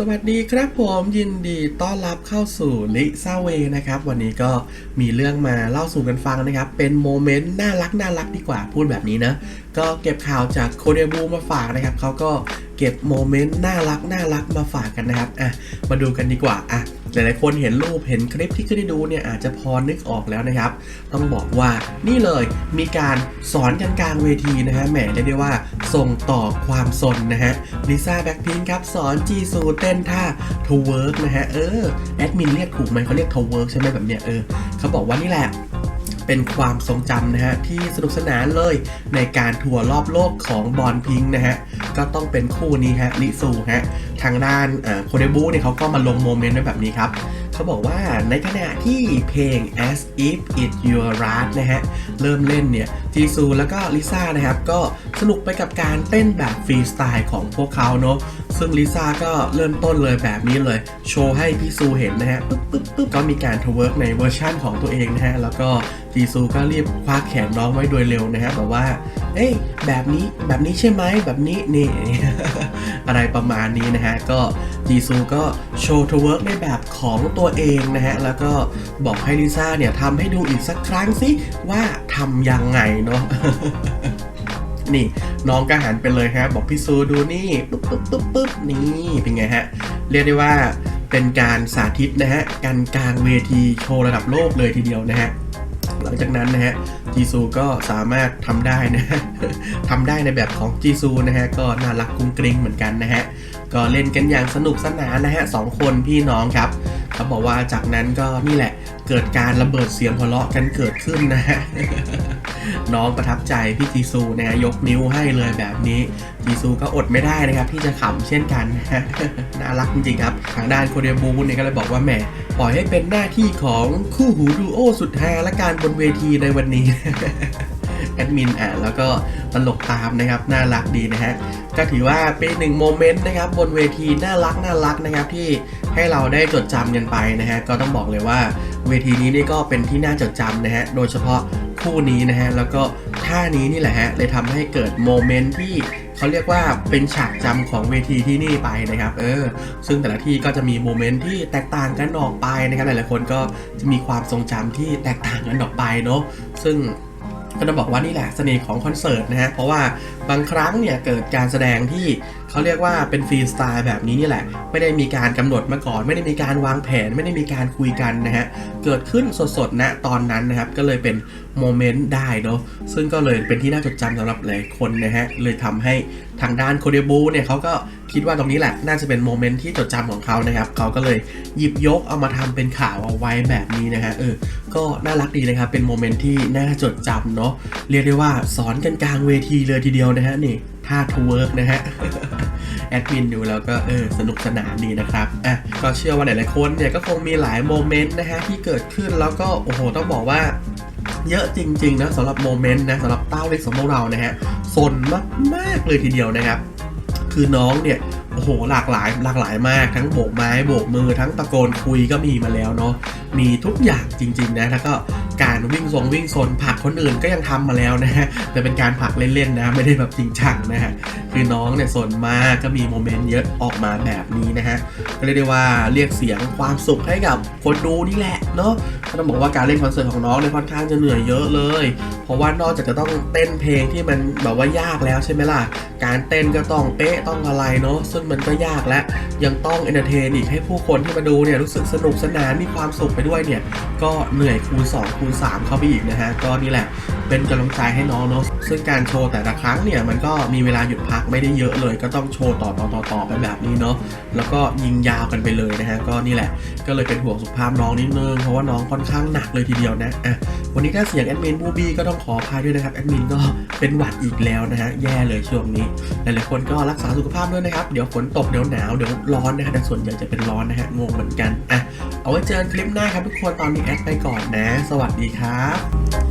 สวัสดีครับผมยินดีต้อนรับเข้าสู่ลิซาเวนะครับ วันนี้ก็มีเรื่องมาเล่าสู่กันฟังนะครับ เป็นโมเมนต์น่ารักน่ารักดีกว่าพูดแบบนี้นะ ก็เก็บข่าวจากโคเดบูมาฝากนะครับเขาก็ เก็บโมเมนต์น่ารักน่ารักมาฝากกันนะครับอะมาดูกันดีกว่าอะหลายๆคนเห็นรูปเห็นคลิปที่ขึ้นให้ดูเนี่ยอาจจะพอนึกออกแล้วนะครับ ต้องบอกว่านี่เลยมีการสอนกันกลางเวทีนะฮะแหมเรียกได้ว่าส่งต่อความสนนะฮะลิซ่าแบ็คพิงครับสอนจีซูเต้นท่าทเวิร์กนะฮะเออแอดมินเรียกถูกไหมเขาเรียกทเวิร์กใช่ไหมแบบเนี้ยเออเขาบอกว่านี่แหละ เป็นความทรงจำนะฮะที่สนุกสนานเลยในการทัวร์รอบโลกของบอลพิงค์นะฮะก็ต้องเป็นคู่นี้ฮะลิซูฮะทางด้านโคเดบูเนี่ยเขาก็มาลงโมเมนต์ไว้แบบนี้ครับเขาบอกว่าในขณะที่เพลง as if it your right นะฮะเริ่มเล่นเนี่ย จีซูแล้วก็ลิซ่านะครับก็สนุกไปกับการเต้นแบบฟรีสไตล์ของพวกเขาเนาะซึ่งลิซ่าก็เริ่มต้นเลยแบบนี้เลย โชว์ให้พี่ซูเห็นนะฮะปึ๊บปึ๊บปึ๊บก็มีการทเวิร์กในเวอร์ชั่นของตัวเองนะฮะแล้วก็จีซูก็รีบคว้าแขนน้องไว้โดยเร็วนะฮะแบบว่า เอ้ยแบบนี้แบบนี้ใช่ไหมแบบนี้นี่อะไรประมาณนี้นะฮะก็จีซูก็โชว์ทเวิร์กในแบบของตัวเองนะฮะแล้วก็บอกให้ลิซ่าเนี่ยทำให้ดูอีกสักครั้งสิว่าทำยังไงเนาะนี่น้องก็หันไปเลยฮะบบอกพี่ซูดูนี่ปุ๊บปุ๊บปุ๊บปุ๊บนี่เป็นไงฮะ เรียกได้ว่าเป็นการสาธิตนะฮะการกลางเวทีโชว์ระดับโลกเลยทีเดียวนะฮะหลังจากนั้นนะฮะจีซูก็สามารถทำได้นะะทำได้ในแบบของจีซูนะฮะก็น่ารักกุ้งกริ้งเหมือนกันนะฮะก็เล่นกันอย่างสนุกสนานนะฮะสองคนพี่น้องครับ เขาบอกว่าจากนั้นก็นี่แหละเกิดการระเบิดเสียงหัวเราะกันเกิดขึ้นนะฮะน้องประทับใจพี่จีซูนะฮะยกนิ้วให้เลยแบบนี้จีซูก็อดไม่ได้นะครับ ที่จะขำเช่นกันน่ารักจริงๆครับ ทางด้านโคเรียบูเนี่ยก็เลยบอกว่าแหมปล่อยให้เป็นหน้าที่ของคู่หูดูโอสุดฮาและการบนเวทีในวันนี้ แอดมินอ่านแล้วก็ตลกตามนะครับน่ารักดีนะฮะก็ถือว่าเป็นหนึ่งโมเมนต์นะครับบนเวทีน่ารักน่ารักนะครับที่ให้เราได้จดจำกันไปนะฮะก็ต้องบอกเลยว่าเวทีนี้นี่ก็เป็นที่น่าจดจำนะฮะโดยเฉพาะคู่นี้นะฮะแล้วก็ท่านี้นี่แหละฮะเลยทำให้เกิดโมเมนต์ที่เขาเรียกว่าเป็นฉากจำของเวทีที่นี่ไปนะครับ เออ ซึ่งแต่ละที่ก็จะมีโมเมนต์ที่แตกต่างกันออกไปนะครับ หลายๆคนก็จะมีความทรงจำที่แตกต่างกันออกไปเนาะ ซึ่ง ก็จะบอกว่านี่แหละเสน่ห์ของคอนเสิร์ตนะฮะเพราะว่าบางครั้งเนี่ยเกิดการแสดงที่เขาเรียกว่าเป็นฟรีสไตล์แบบนี้นี่แหละ ไม่ได้มีการกำหนดมาก่อน ไม่ได้มีการวางแผน ไม่ได้มีการคุยกันนะฮะ เกิดขึ้นสดๆนะตอนนั้นนะครับ ก็เลยเป็นโมเมนต์ได้เนาะซึ่งก็เลยเป็นที่น่าจดจำสำหรับหลายคนนะฮะ เลยทำให้ทางด้านโคเดบูเนี่ยเขาก็คิดว่าตรงนี้แหละ น่าจะเป็นโมเมนต์ที่จดจำของเขานะครับ เขาก็เลยหยิบยกเอามาทำเป็นข่าวเอาไว้แบบนี้นะฮะ เออ ก็น่ารักดีนะครับ เป็นโมเมนต์ที่น่าจดจำเนาะ เรียกได้ว่าสอนกันกลางเวทีเลยทีเดียวนะฮะนี่ ท่าทูเวิร์กนะฮะแอดมินดูแล้วก็เออสนุกสนานดีนะครับอะก็เชื่อว่าหลายๆคนเนี่ยก็คงมีหลายโมเมนต์นะฮะที่เกิดขึ้นแล้วก็โอ้โหต้องบอกว่าเยอะจริงๆนะสำหรับโมเมนต์นะสำหรับเต้าเล็กของพวกเรานะฮะสนมากๆเลยทีเดียวนะครับ คือน้องเนี่ยโอ้โหหลากหลายหลากหลายมากทั้งโบกไม้โบกมือทั้งตะโกนคุยก็มีมาแล้วเนาะมีทุกอย่างจริง ๆ นะแล้วก็ การวิ่งทรงวิ่งโซนผักคนอื่นก็ยังทำมาแล้วนะฮะแต่เป็นการผักเล่นๆนะไม่ได้แบบจริงจังนะฮะ คือน้องเนี่ยสนมากก็มีโมเมนต์เยอะออกมาแบบนี้นะฮะก็เรียกได้ว่าเรียกเสียงความสุขให้กับคนดูนี่แหละเนาะก็ต้องบอกว่าการเล่นคอนเสิร์ตของน้องเนี่ยค่อนข้างจะเหนื่อยเยอะเลย เพราะว่านอกจากจะต้องเต้นเพลงที่มันแบบว่ายากแล้วใช่ไหมล่ะ การเต้นก็ต้องเป๊ะต้องอะไรเนาะซึ่งมันก็ยากและยังต้องเอนเตอร์เทนอีกให้ผู้คนที่มาดูเนี่ยรู้สึกสนุกสนานมีความสุขไปด้วยเนี่ยก็เหนื่อยคูณ2คูณ3เข้าไปอีกนะฮะก็นี่แหละเป็นกำลังใจให้น้องเนาะซึ่งการโชว์แต่ละครั้งเนี่ยมันก็มีเวลาหยุดพักไม่ได้เยอะเลย ก็ต้องโชว์ต่อต่อต่อต่อไปแบบนี้เนาะแล้วก็ยิงยาวกันไปเลยนะฮะก็นี่แหละ ก็เลยเป็นห่วงสุขภาพน้องนิดนึงเพราะว่าน้องค่อนข้างหนักเลยทีเดียวนะอะวันนี้ถ้าเสียงแอดมินบูบี้ก็ต้องขออภัยด้วยนะครับแอดมินก็เป็นหวัดอีกแล้วนะฮะแย่เลยช่วงนี้หลายๆคนก็รักษาสุขภาพด้วยนะครับ เดี๋ยวฝนตกเดี๋ยวหนาวเดี๋ยวร้อนนะครับแต่ส่วนใหญ่จะเป็นร้อนนะฮะงงเหมือนกันอะเอาไว้เจอกันคลิปหน้าครับทุกคนตอนนี้แอดไปก่อนนะ สวัสดีครับ